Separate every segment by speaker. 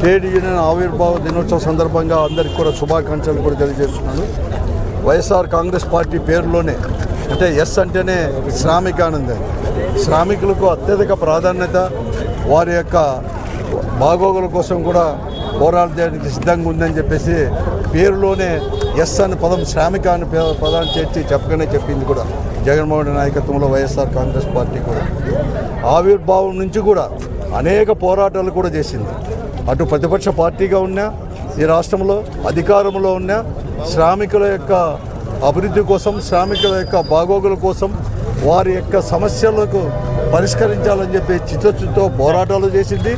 Speaker 1: Trade union ఆవిర్భావ దినోత్సవ సందర్భంగా అందరికీ కూడా శుభాకాంక్షలు కూడా తెలియజేస్తున్నాను. వైఎస్ఆర్ కాంగ్రెస్ పార్టీ పేరులోనే అంటే ఎస్ అంటేనే శ్రామికానందం శ్రామికులకు అత్యధిక ప్రాధాన్యత వారి యొక్క బాగోగుల కోసం కూడా పోరాడడానికి సిద్ధంగా ఉందని చెప్పేసి పేరులోనే ఎస్ అని పదం శ్రామిక అని పే- పదాన్ని చేర్చి చెప్పగానే చెప్పింది కూడా జగన్మోహన్ నాయకత్వంలో వైఎస్ఆర్ కాంగ్రెస్ పార్టీ కూడా. ఆవిర్భావం నుంచి కూడా అనేక పోరాటాలు కూడా చేసింది. అటు ప్రతిపక్ష పార్టీగా ఉన్నా ఈ రాష్ట్రంలో అధికారంలో ఉన్న శ్రామికుల యొక్క అభివృద్ధి కోసం శ్రామికుల యొక్క బాగోగుల కోసం వారి యొక్క సమస్యలకు పరిష్కరించాలని చెప్పి చిత్తశుద్ధితో పోరాటాలు చేసింది.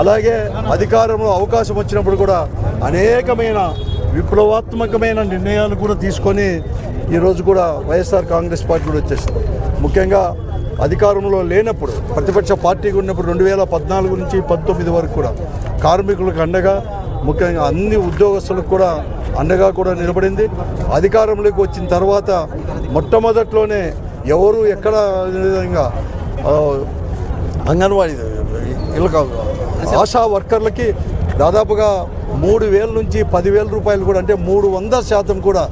Speaker 1: అలాగే అధికారంలో అవకాశం వచ్చినప్పుడు కూడా అనేకమైన విప్లవాత్మకమైన నిర్ణయాలు కూడా తీసుకొని ఈరోజు కూడా వైఎస్ఆర్ కాంగ్రెస్ పార్టీ కూడా వచ్చేసింది. ముఖ్యంగా అధికారంలో లేనప్పుడు ప్రతిపక్ష పార్టీగా ఉన్నప్పుడు రెండు వేల పద్నాలుగు నుంచి పంతొమ్మిది వరకు కూడా కార్మికులకు అండగా ముఖ్యంగా అన్ని ఉద్యోగస్తులకు కూడా అండగా కూడా నిలబడింది. అధికారంలోకి వచ్చిన తర్వాత మొట్టమొదట్లోనే ఎవరు ఎక్కడ విధంగా అంగన్వాడీ ఆశా వర్కర్లకి దాదాపుగా మూడు వేల నుంచి పదివేల రూపాయలు కూడా అంటే మూడు వందల శాతం కూడా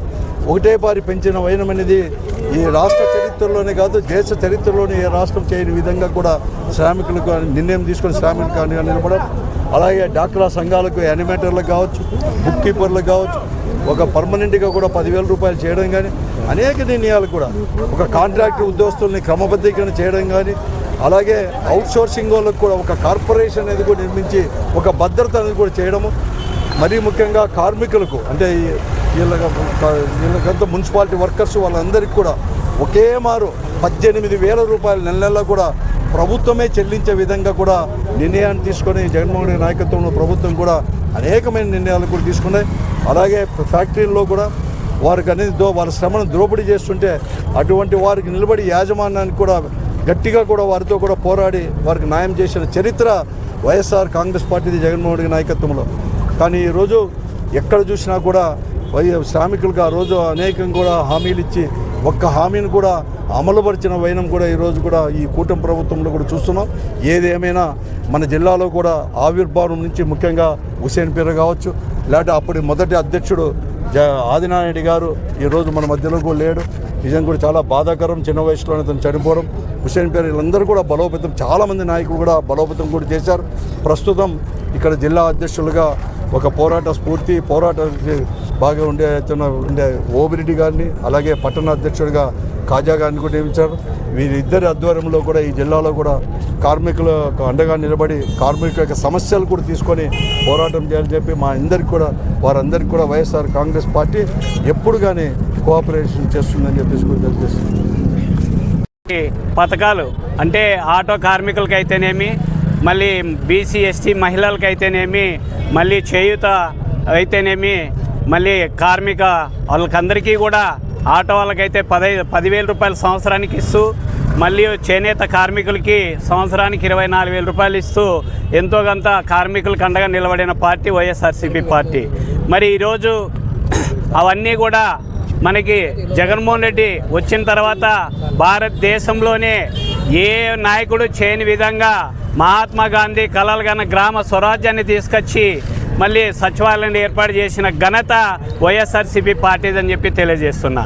Speaker 1: ఒకటే పారి పెంచిన వైనం అనేది ఈ రాష్ట్ర చరిత్రలోనే కాదు దేశ చరిత్రలోనే ఏ రాష్ట్రం చేయని విధంగా కూడా శ్రామికులకు నిర్ణయం తీసుకొని శ్రామికులు అండగా నిలబడడం అలాగే డాక్రా సంఘాలకు యానిమేటర్లకు కావచ్చు బుక్ కీపర్లకు కావచ్చు ఒక పర్మనెంట్గా కూడా పదివేల రూపాయలు చేయడం కానీ అనేక నిర్ణయాలు కూడా. ఒక కాంట్రాక్ట్ ఉద్యోగస్తుల్ని క్రమబద్ధీకరణ చేయడం కానీ అలాగే అవుట్సోర్సింగ్ వాళ్ళకు కూడా ఒక కార్పొరేషన్ అనేది కూడా నిర్మించి ఒక భద్రత అనేది కూడా చేయడము. మరీ ముఖ్యంగా కార్మికులకు అంటే ఈ- వీళ్ళ వీళ్ళకంతా మున్సిపాలిటీ వర్కర్స్ వాళ్ళందరికీ కూడా ఒకే మారు పద్దెనిమిది వేల రూపాయలు నెల నెల కూడా ప్రభుత్వమే చెల్లించే విధంగా కూడా నిర్ణయాన్ని తీసుకొని జగన్మోహన్ రెడ్డి నాయకత్వంలో ప్రభుత్వం కూడా అనేకమైన నిర్ణయాలు కూడా తీసుకున్నాయి. అలాగే ఫ్యాక్టరీల్లో కూడా వారికి అనేది దో శ్రమను దోపిడీ చేస్తుంటే అటువంటి వారికి నిలబడి యాజమాన్యానికి కూడా గట్టిగా కూడా వారితో కూడా పోరాడి వారికి న్యాయం చేసిన చరిత్ర వైఎస్ఆర్ కాంగ్రెస్ పార్టీది జగన్మోహన్ రెడ్డి నాయకత్వంలో. కానీ ఈరోజు ఎక్కడ చూసినా కూడా వై శ్రామికులకు ఆ రోజు అనేకం కూడా హామీలు ఇచ్చి ఒక్క హామీని కూడా అమలుపరిచిన వైనం కూడా ఈరోజు కూడా ఈ కూటమి ప్రభుత్వంలో కూడా చూస్తున్నాం. ఏదేమైనా మన జిల్లాలో కూడా ఆవిర్భావం నుంచి ముఖ్యంగా హుసేన్ పీర కావచ్చు లేకపోతే అప్పటి మొదటి అధ్యక్షుడు జ ఆదినారెడ్డి గారు ఈరోజు మన మధ్యలో కూడా లేడు. నిజం కూడా చాలా బాధాకరం. చిన్న వయసులోనే అతను చనిపోవడం. హుసేన్ పేరు వీళ్ళందరూ కూడా బలోపేతం చాలామంది నాయకులు కూడా బలోపేతం కూడా చేశారు. ప్రస్తుతం ఇక్కడ జిల్లా అధ్యక్షులుగా ఒక పోరాట స్ఫూర్తి పోరాట బాగా ఉండే ఉండే ఓబిరెడ్డి గారిని అలాగే పట్టణ అధ్యక్షుడిగా కాజా గారిని కూడా నియమించారు. వీరిద్దరి ఆధ్వర్యంలో కూడా ఈ జిల్లాలో కూడా కార్మికులకు అండగా నిలబడి కార్మికుల యొక్క సమస్యలు కూడా తీసుకొని పోరాటం చేయాలని చెప్పి మా అందరికి కూడా వారందరికీ కూడా వైఎస్ఆర్ కాంగ్రెస్ పార్టీ ఎప్పుడు కానీ కోఆపరేషన్ చేస్తుందని చెప్పేసి కూడా తెలియజేస్తుంది.
Speaker 2: పథకాలు అంటే ఆటో కార్మికులకి అయితేనేమి మళ్ళీ బీసీ ఎస్టీ మహిళలకి అయితేనేమి మళ్ళీ చేయూత అయితేనేమి మళ్ళీ కార్మిక వాళ్ళకందరికీ కూడా ఆటో వాళ్ళకైతే పదై పదివేల రూపాయలు సంవత్సరానికి ఇస్తూ మళ్ళీ చేనేత కార్మికులకి సంవత్సరానికి ఇరవై నాలుగు వేల రూపాయలు ఇస్తూ ఎంతో కొంత కార్మికులకు అండగా నిలబడిన పార్టీ వైఎస్ఆర్సీపీ పార్టీ. మరి ఈరోజు అవన్నీ కూడా మనకి జగన్మోహన్ రెడ్డి వచ్చిన తర్వాత భారతదేశంలోనే ఏ నాయకుడు చేయని విధంగా మహాత్మా గాంధీ కలలుగన్న గ్రామ స్వరాజ్యాన్ని తీసుకొచ్చి మళ్ళీ సచివాలయాన్ని ఏర్పాటు చేసిన ఘనత వైఎస్ఆర్సీపీ పార్టీదని చెప్పి తెలియజేస్తున్నా.